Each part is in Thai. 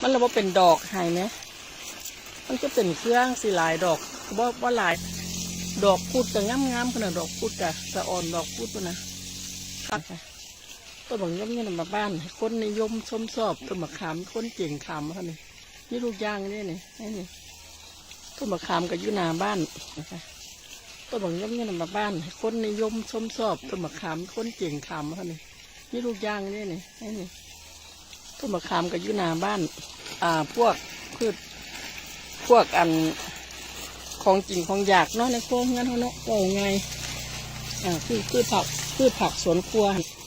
มันเระบบเป็นดอกใหายไหม มันก็เป็นเครื่องสีหลายดอกว่าว่าลาย ดอกพูดกับงามๆขนาดดอกพูดกับสะอ่อนดอกพูดปะนะครับต้นบังยมเนี่ยมาบ้านให้คนนิยมชมชอบต้นมะขามคนเก่งขามเขานี่นี่ลูกย่างนี่นี่นี่นี่ต้นมะขามกับยูหนาบ้านนะคะต้นบังยมเนี่ยมาบ้านให้คนนิยมชมชอบต้นมะขามคนเก่งขามเขานี่นี่ลูกย่างนี่นี่นี่นี่ ต้นมะขามกับยูหนาบ้าน อ่า พวกพืชพวกอันของจริงของอยากเนาะในโครงเงินเขาเนาะโอ้ไงอ่าพืชพืชผักพืชผักสวนครัว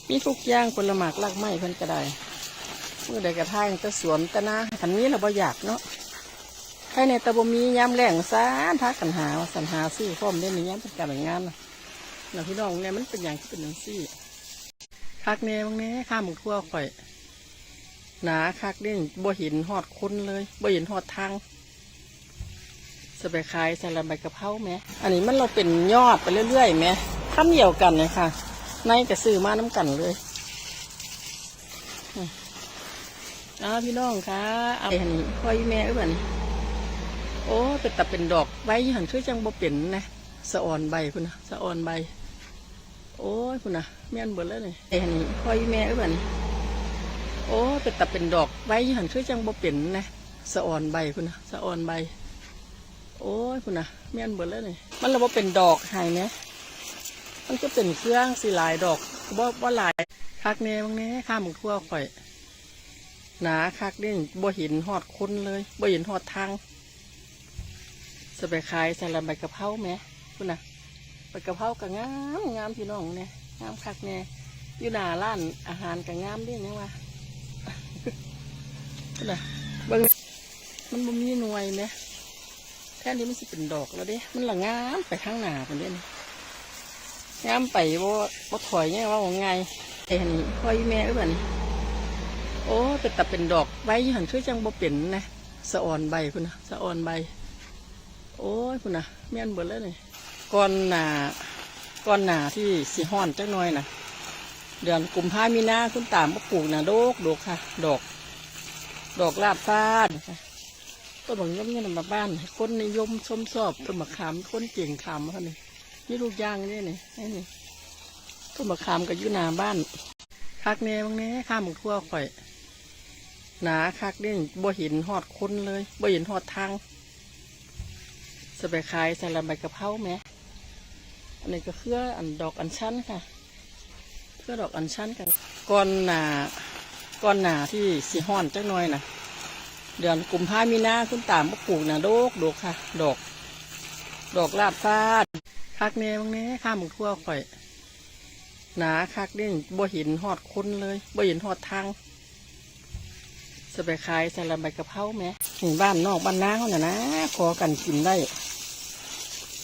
มีทุกอย่างผลหมากรากไม้เพิ่นก็ได้เมื่อใดกระทั่งแต่สวนต่นาขันนี้เราบ่อยากเนาะใครในตะบมีย้ำแรงซานพักกันหาสันหาซื้อพร้อมได้ในย้ำเป็นการแต่งงานเราพี่น้องเนี่ยมันเป็นอย่างที่เป็นอย่างซี่คักแน่บางแน่ข้ามหมกทั่วข่อย หนาคักเด่นบ่เห็นหอดคนเลยบ่เห็นหอดทางจะไปขายใส่ละใบกะเพราไหม อันนี้มันเราเป็นยอดไปเรื่อยๆไหมข้ามเหี่ยวกันเลยค่ะ ในกระซื้อมาน้ำกันเลยอ้าพี่น้องคะเอาเห็นพ่อยแม่เอ้ยบันโอ้เป็นแต่เป็นดอกใบหันคือจังบ่เป็นนะสะอ่อนใบคุณนะสะอ่อนใบ โอ้ยคุณนะแม่นเบิดแล้วนี่เห็นพ่อยแม่เอ้ยบัน โอ้เป็นแต่เป็นดอกใบหันคือจังบ่เป็นนะสะอ่อนใบคุณนะสะอ่อนใบ โอ้ยคุณนะแม่นเบิดแล้วนี่มันระบบเป็นดอกหายไหมมันก็เป็นเครื่องสีหลายดอกว่าว่หลายคักแน่บางแน่ข้ามหมกทั่วข่อยหนาคักเด่นบ่เห็นหอดคนเลยบ่เห็นหอดทางจะไปขายใส่ละใบกะเพราไหมคุณนะใบกะเพราก็งามงามพี่น้องเนี่ยงามคักแน่อยู่หน้าร้านอาหารก็งามด้วยเนี่ยวะ นะเบิ่งมันบ่มีหน่วยไหมแค่นี้มันสิเป็นดอกแล้วเด้ มันละงามไปข้างหน้าคนเด้นงามไปบ่บ่ถอยเนี่ยว่าว่าไงเห็นพ่อยแม่เอ้ยบัดนโอ้เป็นแต่เป็นดอกใบหันคือจังบ่เป็นนะสะอ่อนใบคุณนะสะอ่อนใบ โอ้ยคุณนะแม่นเบิดแล้วนี่ก่อนหนาก่อนหนาที่สิฮ้อนจักหน่อยนะเดือนกุมภามีนาคุณตามมาปลูกนะโดกโดกค่ะ ดอก ดอกลาบฟ้านะคะต้นบังยมเนี่ยมาบ้าน คนนิยมชมชอบต้นมะขามคนเก่งขามเขานี่นี่ลูกย่างนี่นี่นี่นี่ต้นมะขามกับยูหนาบ้านคักแน่บางแน่ข้ามหมกทั่วข่อยหนาคักเด่นบ่เห็นหอดคนเลยบ่เห็นหอดทางจะไปขายใส่ละใบกระเพราไหมอันนี้ก็เครืออันดอกอัญชันค่ะเครือดอกอัญชันกันก่อนหนา ก้อนหนาที่สีห้อนจักหน่อยนะเดือนกุมภามีนาคุณตามมาปลูกนะโดกโดกค่ะ ดอก ดอกลาดฟ้าคักแน่บางแน่ข้ามหมกทั่วข่อย หนาคักเด่นบ่ห็นหอดคนเลยบ่ห็นหอดทางจะไปขายใส่ละใบกะเพราไหมถึงบ้านนอกบ้านนาเขาน่ะนะขอกันกินได้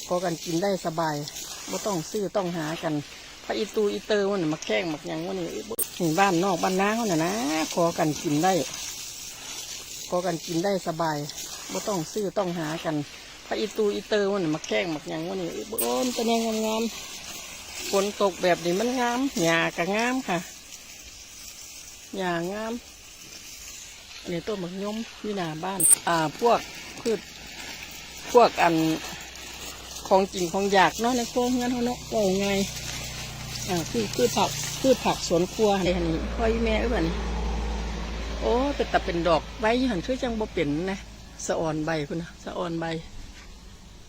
ขอกันกินได้สบายบ่ต้องซื้อต้องหากันพระอีตูอีเตอร์มันน่ะมาแข้งมักยังวันนี้ ถึงบ้านนอกบ้านนาเขาน่ะนะขอกันกินได้ขอกันกินได้สบายบ่ต้องซื้อต้องหากันพระอีตูอีเตอร์มันน่ะมาแข้งมักยังวันนี้โอ้มันจะแนงงามฝนตกแบบนี้มันงามหญ้าก็งามค่ะหญ้างามอันนี้ต้นมะยมอยู่หน้าบ้าน อ่าพวกพืชพวกอันของจริงของอยากเนาะในโครงเงินเขาเนาะโอ้ไง อ่าพืชพืชผักพืชผักสวนครัวเห็นพ่อยแม่เอ้ยบัดนโอ้เป็นแต่เป็นดอกใบหันคือจังบ่เป็นนะสะอ่อนใบคุณนะสะอ่อนใบ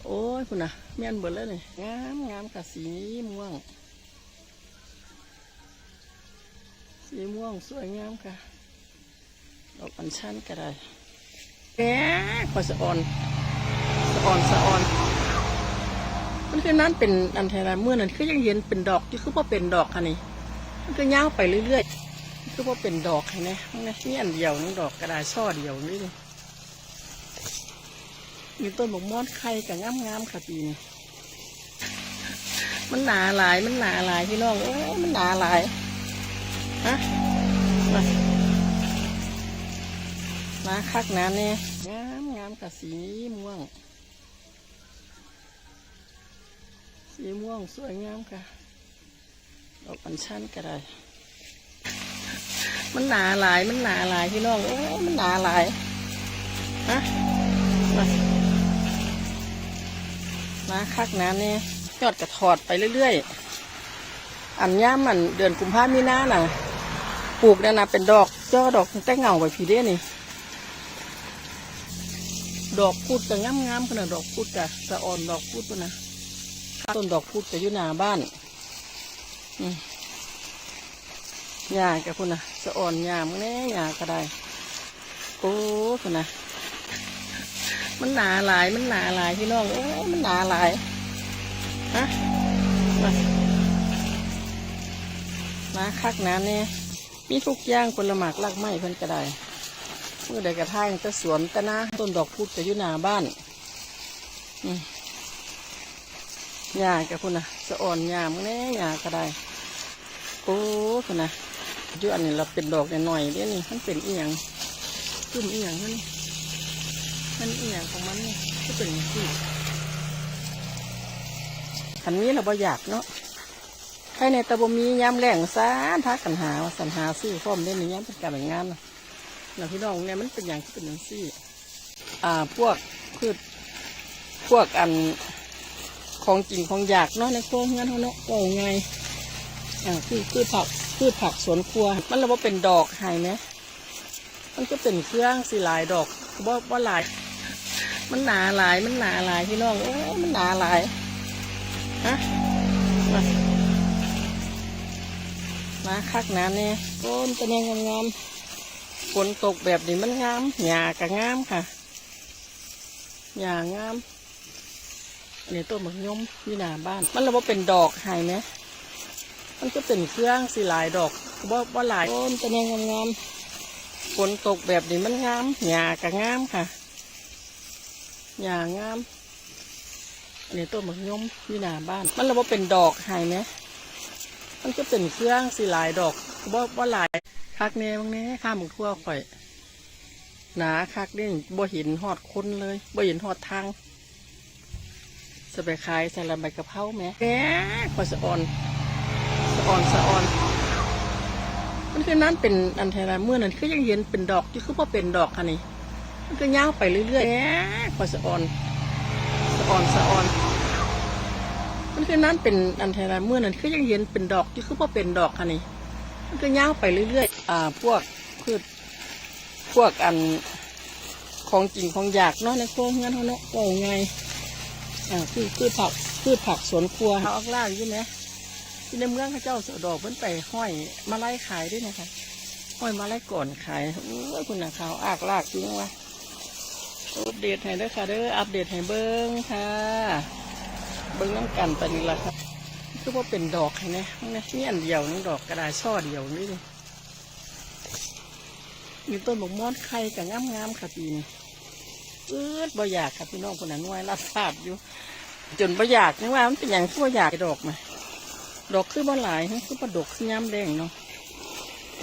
โอ้ยคุณนะแม่นเบิดแล้วนี่งามงามกับสีม่วง สีม่วงสวยงามค่ะดอกอัญชันก็ได้แหมขอสะอ่อนสะอ่อนสะอ่อน มันคือนั้นเป็นอันเทราเมื่อนั้นคือยังเห็นเป็นดอกอยู่คือว่าเป็นดอกค่ะนี่มันก็ยาวไปเรื่อยๆคือว่าเป็นดอกเห็นไหมนี่นี่อันเดียวนี่ดอกกระดาษช่อเดียวนี่นี่มีต้นบกมอดไข่กับงามๆค่ะปีนี้มันหนาหลาย มันหนาหลายพี่น้องเอ้ยมันหนาหลายฮะมานาคักหนาเนี่ยงามงามกับสีม่วง สีม่วงสวยงามค่ะดอกอัญชันก็ได้มันหนาหลาย มันหนาหลายพี่น้อง โอ้มันหนาหลายฮะมามาคักหนาเนี่ยยอดกระถอดไปเรื่อยๆ อันย่ามันเดือนกุมภามีนาน่ะ ปลูกเนี่ยนะเป็นดอกเจ้าดอกแต่เงาไปผีเด้นี่ ดอกพูดจะงามงามๆขนาดดอกพูดกะจะอ่อนดอกพูดปะนะ ต้นดอกพูดจะอยู่หน้าบ้านหญ้ากับคุณนะจะอ่อนหญ้ามึงแน่หญ้าก็ได้โอ้คุณนะมันหนาหลาย มันหนาหลายพี่น้องโอ้มันหนาหลายฮะมามาคักหนาเนี่ยมีทุกอย่างผลหมากรากไม้เพิ่นก็ได้เมื่อใดกระทั่งจะสวนตะนะต้นดอกพุธจะอยู่หน้าบ้าน อืม หญ้ากับคุณนะจะอ่อนหญ้ามึงแน่หญ้าก็ได้โอ้คุณนะยู่อันนี้เราเป็นดอกหน่อยๆเดี๋ยนี้มันเป็นเอียงจุ่มเอียงนั่นมันอียงของมันนี่ก็เป็นที่ขันนี้เราบ่อยากเนาะใครในตะบมีย้ำแรงซาทักกันหาสันหาซื้อพร้อมเล่นนี้ย้ำเป็นการแต่งงานเราพี่น้องเนี่ยมันเป็นอย่างที่เป็นอย่างซี่ อ่าพวกพืชพวกอัน ของจริงของอยากเนาะในครัวเงินเขาเนาะโอ้ไงอ่าคือพืชผักพืชผักสวนครัว มันเราว่าเป็นดอกหายไหมมันก็เป็นเครื่องสีหลายดอกว่าว่าหลาย มันหนาหลายมันหนาหลายพี่น้องโอ้มันหนาหลายฮะมามาคักหนาเนี่ต้นจะแนงงามๆฝนตกแบบนี้มันงามหญ้าก็งามค่ะหญ้างาม อันนี้ต้นมะยมอยู่หน้าบ้าน มันเราว่าเป็นดอกหายไหมมันก็เป็นเครื่องสีหลายดอกว่าว่าหลายต้นจะแนงงามๆฝนตกแบบนี้มันงามหญ้าก็งามค่ะหญ้างามอันนี้ต้นมะยมอยู่หน้าบ้าน มันเราว่าเป็นดอกหายไหมมันก็เป็นเครื่องสีหลายดอกว่าว่าหลายคักแน่บางแน่ข้ามหมึกทั่วข่อยหนาคักเด่นบ่เห็นหอดคนเลยบ่เห็นหอดทาง สไปขายใส่ลำใบกะเพราแหมแหมข่อยสะออนสะออนสะออนมันคือนั่นเป็นอันไทยเมื่อนั้นคือยังเห็นเป็นดอกที่คือว่าเป็นดอกค่ะนี่มันก็ย่างไปเรื่อยๆแหมข่อยสะออนสะออนสะออนมันคือนั่นเป็นอันไทยเมื่อนั้นคือยังเห็นเป็นดอกที่คือว่าเป็นดอกค่ะนี่มันก็ย่างไปเรื่อยๆอ่า พวกพืชพวกอันของจริงของอยากเนาะในครัวเงินเขาเนาะโอ้ไง อ่าพืชพืชผักพืชผักสวนครัวเขาออกล่างใช่ไหมที่ในเมืองเขาเจ้าสดอกเพิ่นไปห้อยมาไล่ขายด้วยนะคะห้อยมาไล่ก่อนขายโอ้ยคุณนะขาวอากลากจริงวะอัปเดตให้ด้อค่ะเด้ออัปเดตให้เบิ้งค่ะ เบิ้งน้ำกันไปนี่ละค่ะคือว่าเป็นดอกนไมนี่นี่อันเดียวนี่ดอกกระดาษช่อเดียวนี่เลยมีต้นบกมอดไข่กับงามงามๆค่ะปีนี้ เอืดบ่อยากค่ะพี่น้องคนนั้นไว้รับทราบอยู่ จนบ่อยากนี่ว่ามันเป็นอย่างที่บ่อยากดอกมาดอกคือบ่หลายคือบ่ดอกคือย่ำแดงเนาะ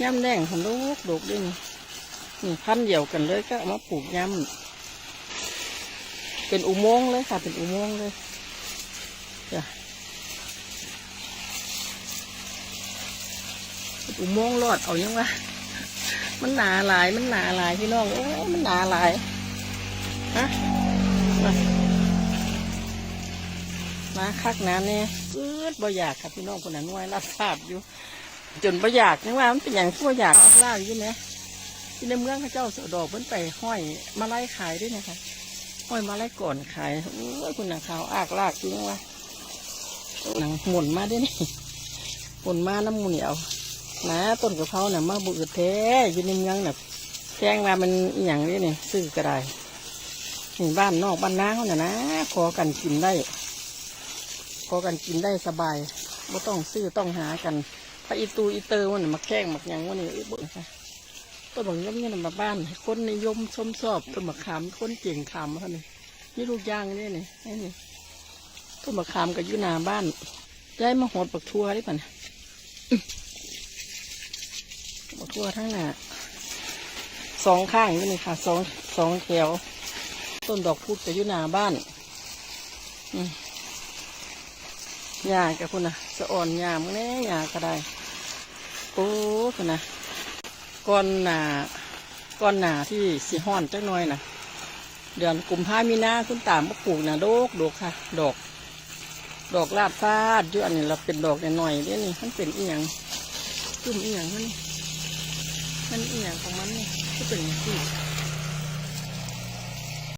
ย่ำแดงของลูกดอกด้วยนี่นี่พันเดียวกันเลยก็เอามาปลูกย่ำเป็นอุโมงค์เลยค่ะ เป็นอุโมงค์เลยจ้ะอุโมงค์รอดเอายังวะมันหนาหลายมันหนาหลายพี่น้องโอ้มันหนาหลาย ฮะมามาคักหนาเนี่ยอืดบ่อยากค่ะพี่น้องคนนั้นไว้รับทราบอยู่ จนบ่อยากนี่ว่ามันเป็นอย่างที่บ่อยากล่าอยู่ไหมที่ในเมืองเขาเจ้าสดอกเพิ่นไปห้อยมาไล่ขายด้วยนะคะห้อยมาไล่ก่อนขายโอ้ยคุณนักข่าวอากลากจริงวะหนังหมุนมาด้วยนี่หมุนมาน้ำมูเหนียวนะต้นกะเพราเนี่ยมาบุกแท้อยู่ในเมืองเนี่ยแจ้งมามันอย่างนี้เนี่ยซื้อก็ได้ นี่บ้านนอกบ้านนาเขาเนี่ยนะขอกันกินได้ขอกันกินได้สบายไม่ต้องซื้อต้องหากันพระอีตูอีเตอร์มันนะมาแข้งมาอย่งวันนี้อีบุญค่ะต้นบางย่อมเนี่ยมาบ้านให้คนนิยมชมชอบต้นมะขามคนเก่งขามเขาเนี่ยนี่ลูกย่างนี่นี่นี่นี่ต้นมะขามกับยูหนาบ้านย้ายมาหดปักทัวได้ป่ะเนี่ยหมดทั่วทั้งหน้าสองข้างนี่ค่ะสองสองแถว ต้นดอกพุธจะอยู่หน้าบ้านหญ้ากับคุณนะสะอ่อนหญ้ามึงแน่หญ้าก็ได้โอ้คุณนะก้อนหนาก้อนหนาที่สีห้อนจักหน่อยนะเดือนกุมภามีนาคุณตามมาปลูกนะโดกโดกค่ะ ดอก ดอกลาดฟาดอยู่อันนี้เราเป็นดอกหน่อยๆเนี่ยนี่มันเป็นอีหยังจุ่มอีหยังมันมันอีหยังของมันนี่ก็เป็นอย่างนี้